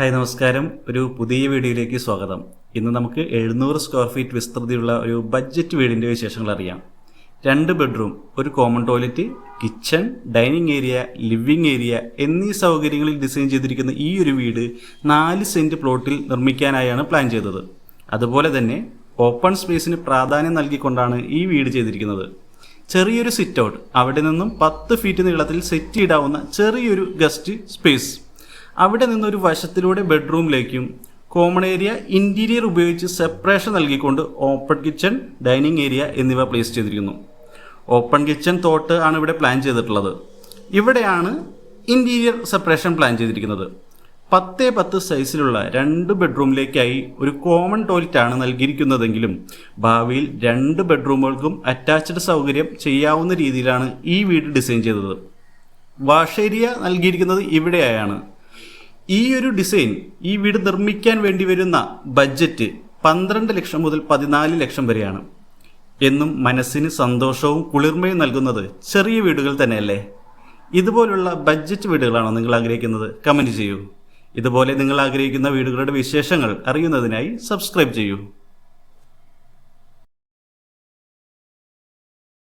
Hi നമസ്കാരം. ഒരു പുതിയ വീഡിയോയിലേക്ക് സ്വാഗതം. ഇന്ന് നമുക്ക് എഴുന്നൂറ് സ്ക്വയർ ഫീറ്റ് വിസ്തൃതിയുള്ള ഒരു ബഡ്ജറ്റ് വീടിന്റെ വിശേഷങ്ങൾ അറിയാം. രണ്ട് ബെഡ്റൂം ഒരു common toilet kitchen dining area living area എന്നീ സൗകര്യങ്ങളിൽ ഡിസൈൻ ചെയ്തിരിക്കുന്ന ഈ ഒരു വീട് നാല് സെന്റ് പ്ലോട്ടിൽ നിർമ്മിക്കാനായാണ് പ്ലാൻ ചെയ്തത്. അതുപോലെ തന്നെ ഓപ്പൺ സ്പേസിന് പ്രാധാന്യം നൽകിക്കൊണ്ടാണ് ഈ വീട് ചെയ്തിരിക്കുന്നത്. ചെറിയൊരു സിറ്റ് ഔട്ട് അവിടെ നിന്നും പത്ത് ഫീറ്റ് നീളത്തിൽ സെറ്റ് ഇടാവുന്ന ചെറിയൊരു ഗസ്റ്റ് സ്പേസ് അവിടെ നിന്ന് ഒരു വശത്തിലൂടെ ബെഡ്റൂമിലേക്കും കോമൺ ഏരിയ ഇന്റീരിയർ ഉപയോഗിച്ച് സെപ്പറേഷൻ നൽകിക്കൊണ്ട് ഓപ്പൺ കിച്ചൺ ഡൈനിങ് ഏരിയ എന്നിവ പ്ലേസ് ചെയ്തിരിക്കുന്നു. ഓപ്പൺ കിച്ചൺ തോട്ട് ആണ് ഇവിടെ പ്ലാൻ ചെയ്തിട്ടുള്ളത്. ഇവിടെയാണ് ഇന്റീരിയർ സെപ്പറേഷൻ പ്ലാൻ ചെയ്തിരിക്കുന്നത്. പത്തേ പത്ത് സൈസിലുള്ള രണ്ട് ബെഡ്റൂമിലേക്കായി ഒരു കോമൺ ടോയ്ലറ്റ് ആണ് നൽകിയിരിക്കുന്നതെങ്കിലും ഭാവിയിൽ രണ്ട് ബെഡ്റൂമുകൾക്കും അറ്റാച്ച്ഡ് സൗകര്യം ചെയ്യാവുന്ന രീതിയിലാണ് ഈ വീട് ഡിസൈൻ ചെയ്തത്. വാഷ് ഏരിയ നൽകിയിരിക്കുന്നത് ഇവിടെയായാണ്. ഈ ഒരു ഡിസൈൻ ഈ വീട് നിർമ്മിക്കാൻ വേണ്ടി വരുന്ന ബഡ്ജറ്റ് പന്ത്രണ്ട് ലക്ഷം മുതൽ പതിനാല് ലക്ഷം വരെയാണ്. എന്നും മനസ്സിന് സന്തോഷവും കുളിർമയും നൽകുന്നത് ചെറിയ വീടുകൾ തന്നെയല്ലേ? ഇതുപോലുള്ള ബഡ്ജറ്റ് വീടുകളാണോ നിങ്ങൾ ആഗ്രഹിക്കുന്നത്? കമന്റ് ചെയ്യൂ. ഇതുപോലെ നിങ്ങൾ ആഗ്രഹിക്കുന്ന വീടുകളുടെ വിശേഷങ്ങൾ അറിയുന്നതിനായി സബ്സ്ക്രൈബ് ചെയ്യൂ.